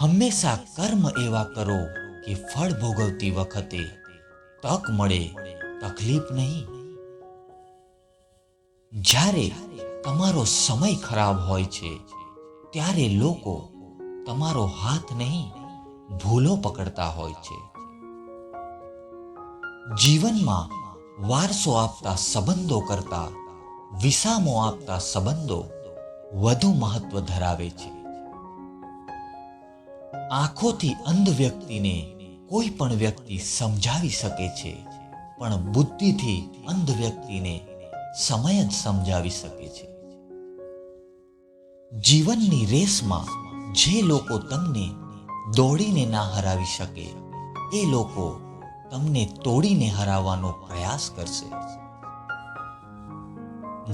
હંમેશા કર્મ એવા કરો કે ફળ ભોગવતી વખતે તક મળે, તકલીફ નહીં. જ્યારે તમારો સમય ખરાબ હોય છે, ત્યારે લોકો તમારો હાથ નહીં, ભૂલો પકડતા હોય છે. જીવનમાં વારસો આપતા સંબંધો કરતા, વિસામો આપતા સંબંધો વધુ મહત્વ ધરાવે છે. આંખોથી અંધ વ્યક્તિને કોઈ પણ વ્યક્તિ સમજાવી શકે છે, પણ બુદ્ધિથી અંધ વ્યક્તિને સમય જ સમજાવી શકે છે. જીવનની રેસમાં જે લોકો તમને દોડીને ના હરાવી શકે, એ લોકો તમને તોડીને હરાવવાનો પ્રયાસ કરશે.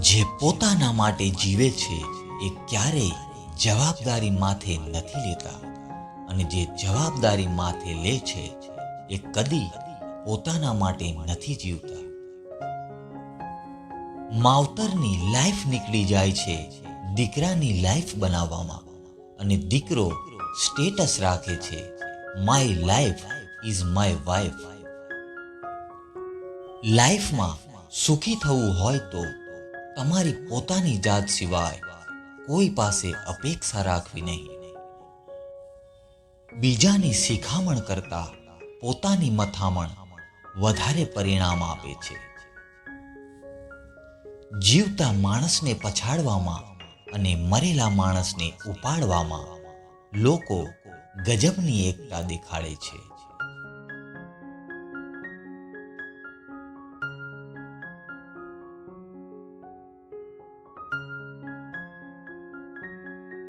જે પોતાના માટે જીવે છે, એ ક્યારેય જવાબદારી માથે નથી લેતા. અને જે જવાબદારી માથે લે છે, એ કદી પોતાના માટે નથી જીવતા. માવતરની લાઈફ નીકળી જાય છે, દીકરાની લાઈફ બનાવવામાં. અને દીકરો સ્ટેટસ રાખે છે my life is my wife લાઈફમાં સુખી થવું હોય તો તમારી પોતાની જાત સિવાય કોઈ પાસે અપેક્ષા રાખવી નહીં. બીજાની શિખામણ કરતા પોતાની મથામણ વધારે પરિણામ આપે છે. જીવતા માણસને પછાડવામાં અને મરેલા માણસને ઉપાડવામાં લોકો ગજબની એકતા દેખાડે છે.